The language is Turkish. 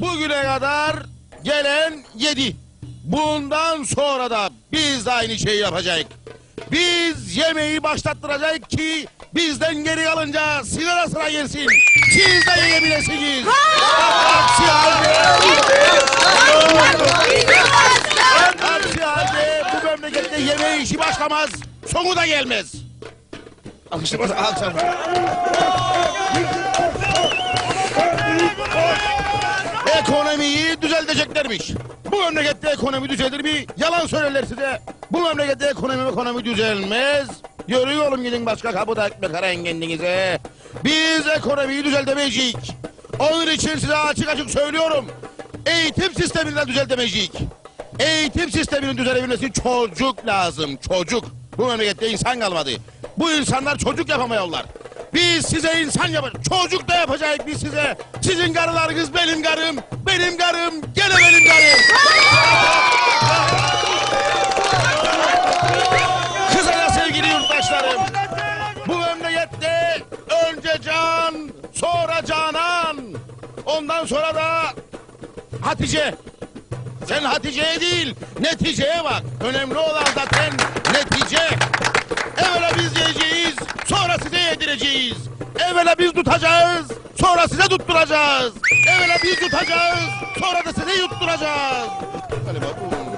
bugüne kadar gelen yedi. Bundan sonra da biz de aynı şeyi yapacağız. Biz yemeği başlattıracağız ki bizden geri kalınca de sıra gelsin. Siz de yiyebilirsiniz. Aksi halde, aksi halde bu memlekette yeme işi başlamaz. Sonu da gelmez. Alkışlar, alkışlar. Ekonomiyi düzelteceklermiş. Bu memlekette ekonomi düzelir mi? Yalan söylerler size. Bu memlekette ekonomi ekonomi düzelmez. Yürü oğlum gidin başka kapıda ekmek arayın kendinize. Biz ekonomiyi düzeltemeyeceğiz. Onun için size açık açık söylüyorum. Eğitim sistemini de düzeltemeyeceğiz. Eğitim sisteminin düzelebilmesi çocuk lazım. Çocuk. Bu memlekette insan kalmadı. Bu insanlar çocuk yapamıyorlar. Biz size insan yapacağız. Çocuk da yapacağız biz size. Sizin karılarınız benim karım. Benim karım gene benim karım. Kısaca sevgili yurttaşlarım. Bu memlekette önce can, sonra canan. Ondan sonra da Hatice. Sen Hatice'ye değil, neticeye bak. Önemli olan zaten netice. Evvela Evvela biz tutacağız, sonra size tutturacağız. Evvela biz tutacağız, sonra da size yutturacağız. Hadi bakalım.